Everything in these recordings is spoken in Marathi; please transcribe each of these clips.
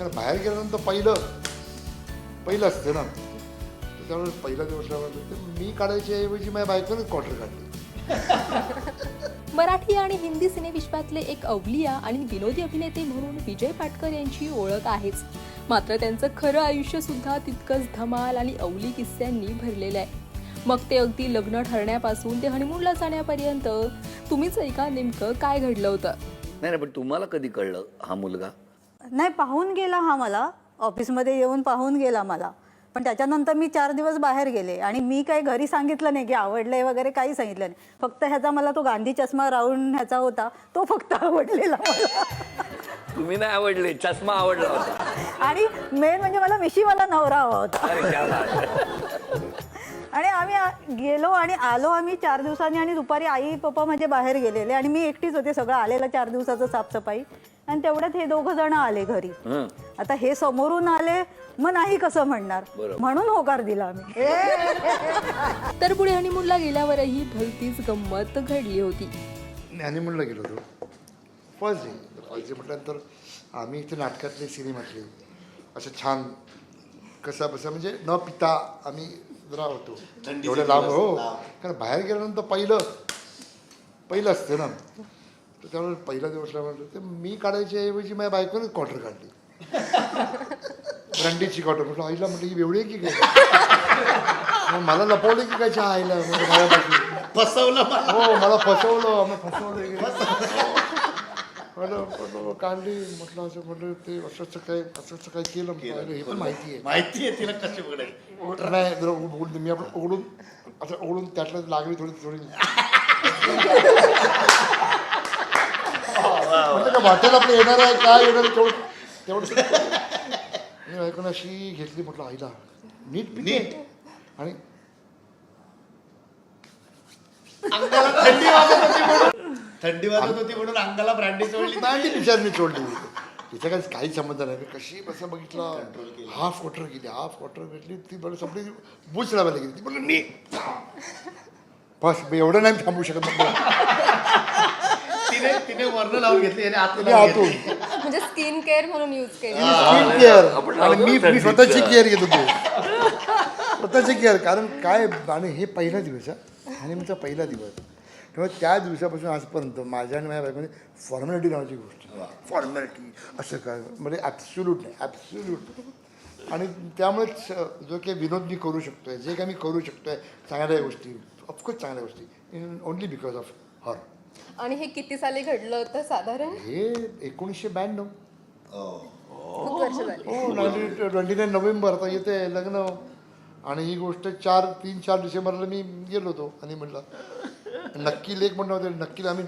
कारण बाहेर गेल्यानंतर पहिलं पहिलं असतं ना. तर त्यावेळेस पहिला दिवस मी काढायची ऐवजी माझ्या बायकोनेच क्वार्टर काढली. मराठी आणि हिंदी सिनेविश्वातले एक अवलिया आणि विनोदी अभिनेते म्हणून विजय पाटकर यांची ओळख आहेच. मात्र त्यांचं खरं आयुष्य सुद्धा तितकंच धमाल आणि अवली किस्स्यांनी भरलेलं आहे. मग ते अगदी लग्न ठरण्यापासून ते हनीमूनला जाण्यापर्यंत तुम्हीच ऐका नेमकं काय घडलं होतं? नाही नाही पण तुम्हाला कधी कळलं हा मुलगा? नाही पाहून गेला हा मला. ऑफिसमध्ये येऊन पाहून गेला मला. पण त्याच्यानंतर मी चार दिवस बाहेर गेले आणि मी काही घरी सांगितलं नाही की आवडलंय वगैरे काही सांगितलं नाही. फक्त ह्याचा मला तो गांधी चष्मा राऊंड ह्याचा होता तो फक्त आवडलेला तुम्ही नाही आवडले चष्मा आवडला होता. आणि मेन म्हणजे मला मिशीवाला नवरा हवा होता. आणि आम्ही गेलो आणि आलो आम्ही चार दिवसांनी आणि दुपारी आई पप्पा माझे बाहेर गेलेले आणि मी एकटीच होते सगळं आलेलं चार दिवसाचं साफसफाई. आणि तेवढ्यात हे दोघं जण आले घरी. हं. आता हे समोरून आले मग नाही कसं म्हणणार? बरोबर. म्हणून होकार दिला आम्ही. तर पुढे हनीमूनला गेल्यावरही भलतीच गंमत घडली होती. हनीमूनला गेलो होतो. फर्स्ट डे फर्स्ट डे म्हटल्यानंतर आम्ही इथे नाटकातले सिनेमातले असं छान कसा बसा म्हणजे न पिता आम्ही जरा होतो. एवढं लांब हो. कारण बाहेर गेल्यानंतर पहिलं पहिलं असतं ना. तर त्यावेळेस पहिला दिवस म्हटलं तर मी काढायची ऐवजी माझ्या बायकोनेच क्वार्टर काढली. रंडीची क्वार्टर म्हटलं आईला म्हटलं ही एवढी की काय? मग मला लपवलं की काय चहा आईला? म्हणजे माझ्या बायको फसवलं मला. हो मला फसवलं आम्ही फसवलं म्हटलं काढली. म्हटलं असं म्हटलं ते असं काय असं काय केलं हे पण माहिती आहे. माहिती आहे तिला कशी पकडायची नाही जरा उघडून मी आपण उघडून असं उघडून त्यातलं लागली थोडी थोडी. का वाटेल आपलं येणार आहे काय येणार आहे तेवढं तेवढं मी ऐकून अशी घेतली म्हटलं आईला. नीट पिते? आणि अंगाला थंडी वाजत होती म्हणून. थंडी वाजत होती म्हणून अंगाला ब्रँडी सोडली नाही विचारणी सोडली तिचं काही काही संबंध नाही. मी कशी बसं बघितलं. हाफ क्वार्टर गेली हाफ क्वार्टर घेतली. ती बरं सगळी बुच लावायला गेली. ती बोलली नी. बस मी एवढं नाही थांबू शकत. तिने तिने वर्ण लावून घेतली आणि आतून मी लावून आतून. घेतली. म्हणजे स्किन केअर म्हणून यूज केली. स्किन केअर आपण आणि मी स्वतःची केअर घेत होतो स्वतःची केअर कारण काय आणि हे पहिला दिवस हा. आणि आमचा पहिला दिवस. तेव्हा त्या दिवसापासून आजपर्यंत माझ्या आणि माझ्या बायकोने फॉर्मॅलिटी नावाची गोष्ट फॉर्मॅलिटी असं काय? म्हणजे ॲब्सोल्यूट नाही. ॲब्सोल्यूट आणि त्यामुळेच जो काही विनोद मी करू शकतोय जे काही मी करू शकतोय चांगल्या गोष्टी. ऑफकोर्स चांगल्या गोष्टी. In only because of her आणि हे किती साली घडलं होतं साधारण? हे एकोणीसशे ब्याण्णव. खूप वर्ष झाली. हो नाईन्टीन ट्वेंटी नाईन नोव्हेंबर आता येते लग्न. आणि ही गोष्ट चार तीन चार डिसेंबरला मी गेलो होतो आणि म्हटलं नक्की लेक म्हणणं होतं नक्कीला आम्ही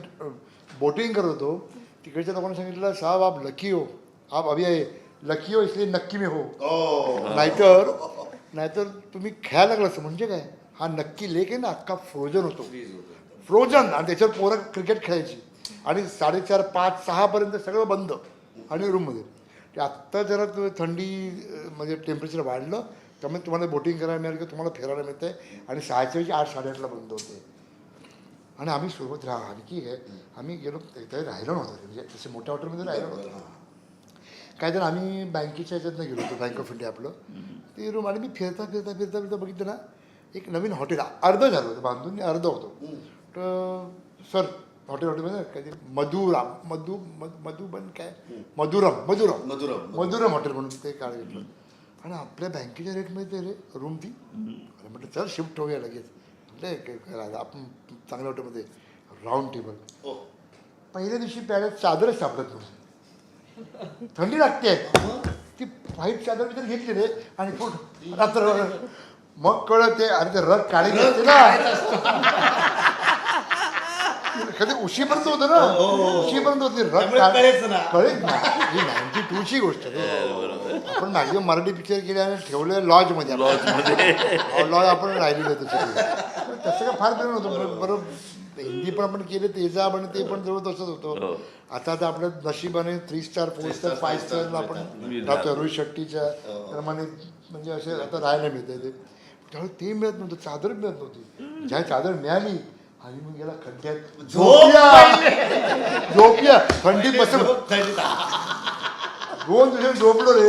बोटिंग करत होतो. तिकडच्या लोकांनी सांगितलं साहेब आप लकी हो. आप अभि आहे. लकी हो इसलिए नक्की मी हो. नाहीतर नाहीतर तुम्ही खेळायला लागलं असं म्हणजे काय? हा नक्की लेक आहे ना अख्खा फ्रोजन होतो. फ्रोजन आणि त्याच्यावर पोरं क्रिकेट खेळायची. आणि साडेचार पाच सहापर्यंत सगळं बंद. आणि रूममध्ये ते आत्ता जरा तो थंडी म्हणजे टेम्परेचर वाढलं त्यामुळे तुम्हाला बोटिंग करायला मिळालं की तुम्हाला फिरायला मिळतंय. आणि सहाच्या ऐवजी आठ साडेआठला बंद होते. आणि आम्ही सोबत राहा. आणखी काय आम्ही गेलो त्यावेळी राहिलो नव्हतं. म्हणजे तसे मोठ्या हॉटेलमध्ये राहिलो नव्हतं. काय तर आम्ही बँकेच्या ह्याच्यातनं गेलो होतो बँक ऑफ इंडिया आपलं. ते रूम आणि मी फिरता फिरता फिरता फिरता बघितलं ना एक नवीन हॉटेल अर्ध झालं होतं बांधून अर्ध होतं. सर हॉटेल हॉटेलमध्ये काहीतरी मधुराम मधु मध- मधुबन काय? मधुरम मधुरम. मधुरम. मधुरम. हॉटेल म्हणून ते काळ घेतलं. आणि आपल्या बँकेच्या रेटमध्ये ते रे रूम ती अरे म्हटलं चल शिफ्ट होऊया लगेच. म्हटलं आपण चांगल्या हॉटेलमध्ये राऊंड टेबल. पहिल्या दिवशी प्यायला चादरच सापडत नव्हती. थंडी लागते. ती व्हाईट चादर बिदर घेतली रे. आणि रात्र मग कळत ते अरे ते रग काढी घेते ना. कधी उशीपर्यंत होतं ना? उशीपर्यंत होती. रग त्यामुळे काढ- कळेच ना. कळेच ना. ही नाईन्टी टू ची गोष्ट रे आपण मॅक्झिमम मराठी पिक्चर केले आणि ठेवले लॉजमध्ये लॉज आपण राहिलेलं त्याच्यात तसं काय फार बरं नव्हतं बरं- बरं हिंदी पण आपण केले तेजा आणि ते पण जवळ तसंच होतं. आता तर आपलं नशिबाने three star four star five स्टारला आपण राहतो रोहित शेट्टीच्या प्रमाणे म्हणजे असे आता राहायला मिळते ते. त्यामुळे ते मिळत नव्हतं चादर मिळत नव्हती. ज्या चादर मिळाली आणि मग गेला खड्ड्यात झोपया झोपया थंडीत बस. दोन दिवस झोपलो रे.